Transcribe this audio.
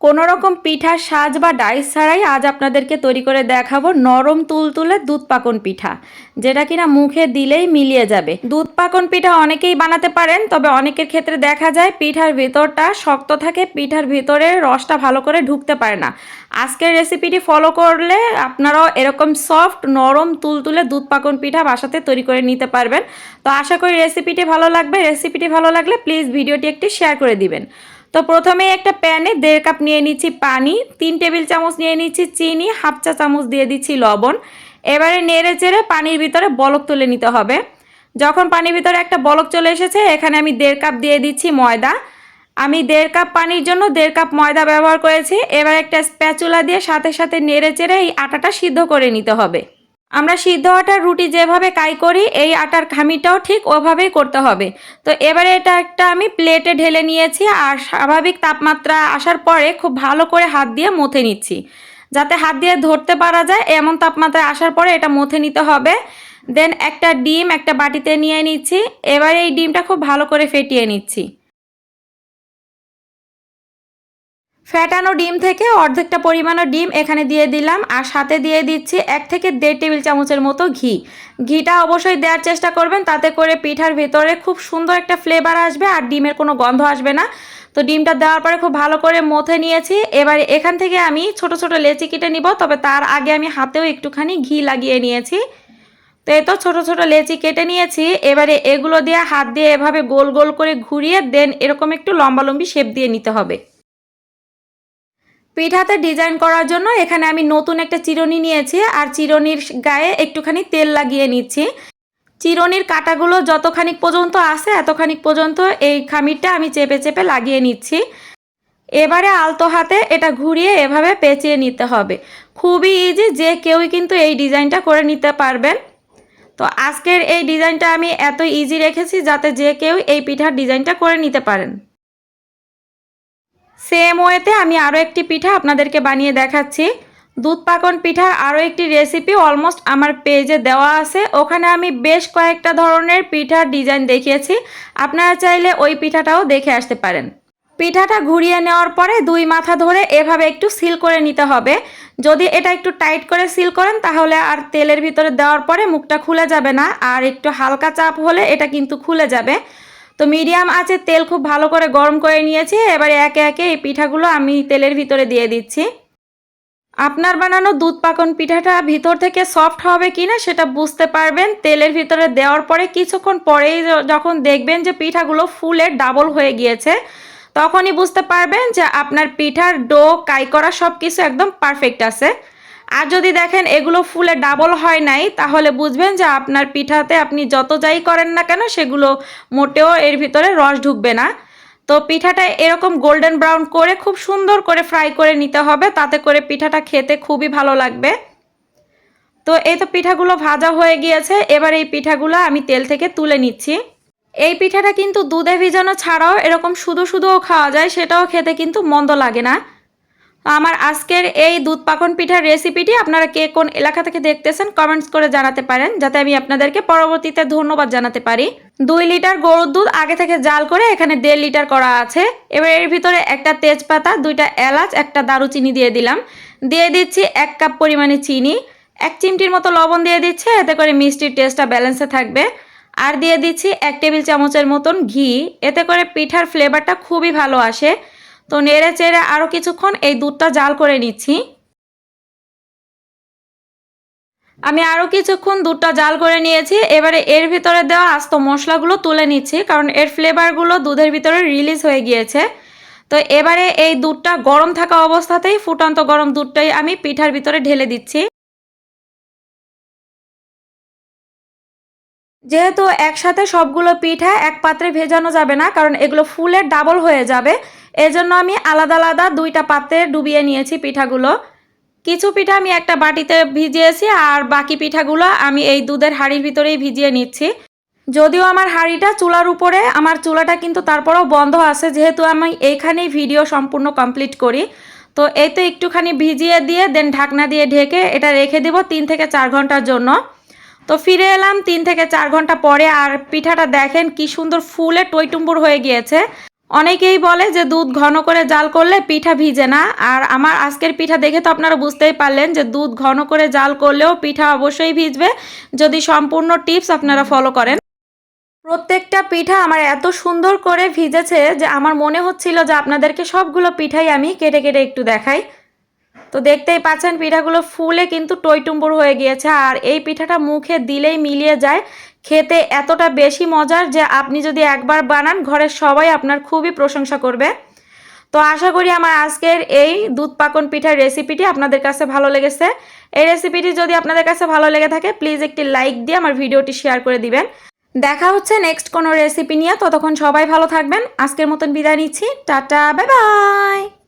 কোনো রকম পিঠার সাজ বা ডাইস ছাড়াই আজ আপনাদেরকে তৈরি করে দেখাবো নরম তুলতুলে দুধ পাকন পিঠা, যেটা কিনা মুখে দিলেই মিলিয়ে যাবে। দুধ পাকন পিঠা অনেকেই বানাতে পারেন, তবে অনেকের ক্ষেত্রে দেখা যায় পিঠার ভিতরটা শক্ত থাকে, পিঠার ভিতরে রসটা ভালো করে ঢুকতে পারে না। আজকের রেসিপিটি ফলো করলে আপনারাও এরকম সফট নরম, তুলতুলে দুধ পাকন পিঠা বাসাতে তৈরি করে নিতে পারবেন। তো আশা করি রেসিপিটি ভালো লাগবে। রেসিপিটি ভালো লাগলে প্লিজ ভিডিওটি একটি শেয়ার করে দিবেন। তো প্রথমে একটা প্যানে দেড় কাপ নিয়ে নিচ্ছি পানি, তিন টেবিল চামচ নিয়ে নিচ্ছি চিনি, হাফ চা চামচ দিয়ে দিচ্ছি লবণ। এবারে নেড়ে চেড়ে পানির ভিতরে বলক তুলে নিতে হবে। যখন পানির ভিতরে একটা বলক চলে এসেছে, এখানে আমি দেড় কাপ দিয়ে দিচ্ছি ময়দা। আমি দেড় কাপ পানির জন্য দেড় কাপ ময়দা ব্যবহার করেছি। এবার একটা স্প্যাচুলা দিয়ে সাথে সাথে নেড়ে চেড়ে এই আটাটা সিদ্ধ করে নিতে হবে। আমরা সিদ্ধ আটার রুটি যেভাবে কাই করি, এই আটার খামিটাও ঠিক ওভাবেই করতে হবে। তো এবারে এটা একটা আমি প্লেটে ঢেলে নিয়েছি আর স্বাভাবিক তাপমাত্রা আসার পরে খুব ভালো করে হাত দিয়ে মথে নিচ্ছি। যাতে হাত দিয়ে ধরতে পারা যায়, এমন তাপমাত্রায় আসার পরে এটা মথে নিতে হবে। দেন একটা ডিম একটা বাটিতে নিয়ে নিচ্ছি। এবারে এই ডিমটা খুব ভালো করে ফেটিয়ে নিচ্ছি। ফ্যাটানো ডিম থেকে অর্ধেকটা পরিমাণের ডিম এখানে দিয়ে দিলাম। আর সাথে দিয়ে দিচ্ছি এক থেকে দেড় টেবিল চামচের মতো ঘি। ঘিটা অবশ্যই দেওয়ার চেষ্টা করবেন, তাতে করে পিঠার ভেতরে খুব সুন্দর একটা ফ্লেভার আসবে আর ডিমের কোনো গন্ধ আসবে না। তো ডিমটা দেওয়ার পরে খুব ভালো করে মথে নিয়েছি। এবারে এখান থেকে আমি ছোট ছোট লেচি কেটে নিব, তবে তার আগে আমি হাতেও একটুখানি ঘি লাগিয়ে নিয়েছি। তো এই তো ছোটো ছোটো লেচি কেটে নিয়েছি। এবারে এগুলো দিয়ে হাত দিয়ে এভাবে গোল গোল করে ঘুরিয়ে, দেন এরকম একটু লম্বালম্বি শেপ দিয়ে নিতে হবে। পিঠাতে ডিজাইন করার জন্য এখানে আমি নতুন একটা চিরুনি নিয়েছি আর চিরনির গায়ে একটুখানি তেল লাগিয়ে নিচ্ছি। চিরনির কাটাগুলো যতখানিক পর্যন্ত আছে এতখানিক পর্যন্ত এই খামিরটা আমি চেপে চেপে লাগিয়ে নিচ্ছি। এবারে আলতো হাতে এটা ঘুরিয়ে এভাবে পেঁচিয়ে নিতে হবে। খুবই ইজি যে কেউই কিন্তু এই ডিজাইনটা করে নিতে পারবেন। তো আজকের এই ডিজাইনটা আমি এত ইজি রেখেছি যাতে যে কেউ এই পিঠার ডিজাইনটা করে নিতে পারেন। সেম ওয়েতে আমি আরও একটি পিঠা আপনাদেরকে বানিয়ে দেখাচ্ছি। দুধ পাকন পিঠার আরও একটি রেসিপি অলমোস্ট আমার পেজে দেওয়া আছে। ওখানে আমি বেশ কয়েকটা ধরনের পিঠার ডিজাইন দেখিয়েছি। আপনারা চাইলে ওই পিঠাটাও দেখে আসতে পারেন। পিঠাটা ঘুরিয়ে নেওয়ার পরে দুই মাথা ধরে এভাবে একটু সিল করে নিতে হবে। যদি এটা একটু টাইট করে সিল করেন, তাহলে আর তেলের ভিতরে দেওয়ার পরে মুখটা খুলে যাবে না। আর একটু হালকা চাপ হলে এটা কিন্তু খুলে যাবে। তো মিডিয়াম আছে, তেল খুব ভালো করে গরম করে নিয়েছি। এবারে একে একে এই পিঠাগুলো আমি তেলের ভিতরে দিয়ে দিচ্ছি। আপনার বানানো দুধ পাকন পিঠাটা ভিতর থেকে সফট হবে কি না সেটা বুঝতে পারবেন। তেলের ভিতরে দেওয়ার পরে কিছুক্ষণ পরেই যখন দেখবেন যে পিঠাগুলো ফুলে ডাবল হয়ে গিয়েছে, তখনই বুঝতে পারবেন যে আপনার পিঠার ডো কাই করা সব কিছু একদম পারফেক্ট আছে। আর যদি দেখেন এগুলো ফুলে ডাবল হয় নাই, তাহলে বুঝবেন যে আপনার পিঠাতে আপনি যত যাই করেন না কেন, সেগুলো মোটেও এর ভিতরে রস ঢুকবে না। তো পিঠাটা এরকম গোল্ডেন ব্রাউন করে, খুব সুন্দর করে ফ্রাই করে নিতে হবে, তাতে করে পিঠাটা খেতে খুবই ভালো লাগবে। তো এই তো পিঠাগুলো ভাজা হয়ে গিয়েছে, এবার এই পিঠাগুলো আমি তেল থেকে তুলে নিচ্ছি। এই পিঠাটা কিন্তু দুধে ভিজানো ছাড়াও এরকম শুধু শুধুও খাওয়া যায়, সেটাও খেতে কিন্তু মন্দ লাগে না। আমার আজকের এই দুধ পাখন পিঠার রেসিপিটি আপনারা কে কোন এলাকা থেকে দেখতেছেন কমেন্টস করে জানাতে পারেন, যাতে আমি আপনাদেরকে পরবর্তীতে ধন্যবাদ জানাতে পারি। দুই লিটার গরুর দুধ আগে থেকে জাল করে এখানে দেড় লিটার করা আছে। এবার এর ভিতরে একটা তেজপাতা, দুইটা এলাচ, একটা দারুচিনি দিয়ে দিলাম। দিয়ে দিচ্ছি এক কাপ পরিমাণে চিনি, এক চিমটির মতো লবণ দিয়ে দিচ্ছে, এতে করে মিষ্টির টেস্টটা ব্যালেন্সে থাকবে। আর দিয়ে দিচ্ছি এক টেবিল চামচের মতন ঘি, এতে করে পিঠার ফ্লেভারটা খুবই ভালো আসে। তো নেড়ে চেড়ে আরও কিছুক্ষণ এই দুধটা জাল করে নিচ্ছি। আমি আরও কিছুক্ষণ দুধটা জাল করে নিয়েছি। এবারে এর ভিতরে দেওয়া আস্ত মশলাগুলো তুলে নিচ্ছি, কারণ এর ফ্লেভারগুলো দুধের ভিতরে রিলিজ হয়ে গিয়েছে। তো এবারে এই দুধটা গরম থাকা অবস্থাতেই, ফুটন্ত গরম দুধটাই আমি পিঠার ভিতরে ঢেলে দিচ্ছি। যেহেতু একসাথে সবগুলো পিঠা এক পাত্রে ভেজানো যাবে না, কারণ এগুলো ফুলের ডাবল হয়ে যাবে, এজন্য আমি আলাদা আলাদা দুইটা পাত্রে ডুবিয়ে নিয়েছি পিঠাগুলো। কিছু পিঠা আমি একটা বাটিতে ভিজিয়েছি আর বাকি পিঠাগুলো আমি এই দুধের হাঁড়ির ভিতরেই ভিজিয়ে নিচ্ছি। যদিও আমার হাঁড়িটা চুলার উপরে, আমার চুলাটা কিন্তু তারপরেও বন্ধ আছে, যেহেতু আমি এইখানেই ভিডিও সম্পূর্ণ কমপ্লিট করি। তো এই তো একটুখানি ভিজিয়ে দিয়ে দেন ঢাকনা দিয়ে ঢেকে এটা রেখে দেব তিন থেকে চার ঘণ্টার জন্য। তো ফিরে এলাম তিন থেকে চার ঘণ্টা পরে আর পিঠাটা দেখেন কি সুন্দর ফুলে টইটুম্বুর হয়ে গিয়েছে। অনেকেই বলে যে দুধ ঘন করে জাল করলে পিঠা ভিজে না। আর আমার আজকের পিঠা দেখে তো আপনারা বুঝতেই পারলেন যে দুধ ঘন করে জাল করলেও পিঠা অবশ্যই ভিজবে। যদি সম্পূর্ণ টিপস আপনারা ফলো করেন। প্রত্যেকটা পিঠা আমার এত সুন্দর করে ভিজেছে যে আমার মনে হচ্ছিল যে আপনাদেরকে সবগুলো পিঠাই আমি কেটে কেটে একটু দেখাই। তো দেখতেই পাচ্ছেন, পিঠাগুলো ফুলে কিন্তু টইটুম্বুর হয়ে গিয়েছে। আর এই পিঠাটা মুখে দিলেই মিলিয়ে যায়। খেতে এতটা বেশি মজার যে আপনি যদি একবার বানান, ঘরের সবাই আপনার খুবই প্রশংসা করবে। তো আশা করি আমার আজকের এই দুধ পাকন পিঠার রেসিপিটি আপনাদের কাছে ভালো লেগেছে। এই রেসিপিটি যদি আপনাদের কাছে ভালো লেগে থাকে, প্লিজ একটি লাইক দিয়ে আমার ভিডিওটি শেয়ার করে দিবেন। দেখা হচ্ছে নেক্সট কোনো রেসিপি নিয়ে। ততক্ষণ সবাই ভালো থাকবেন। আজকের মতন বিদায় নিচ্ছি। Ta-ta, bye bye!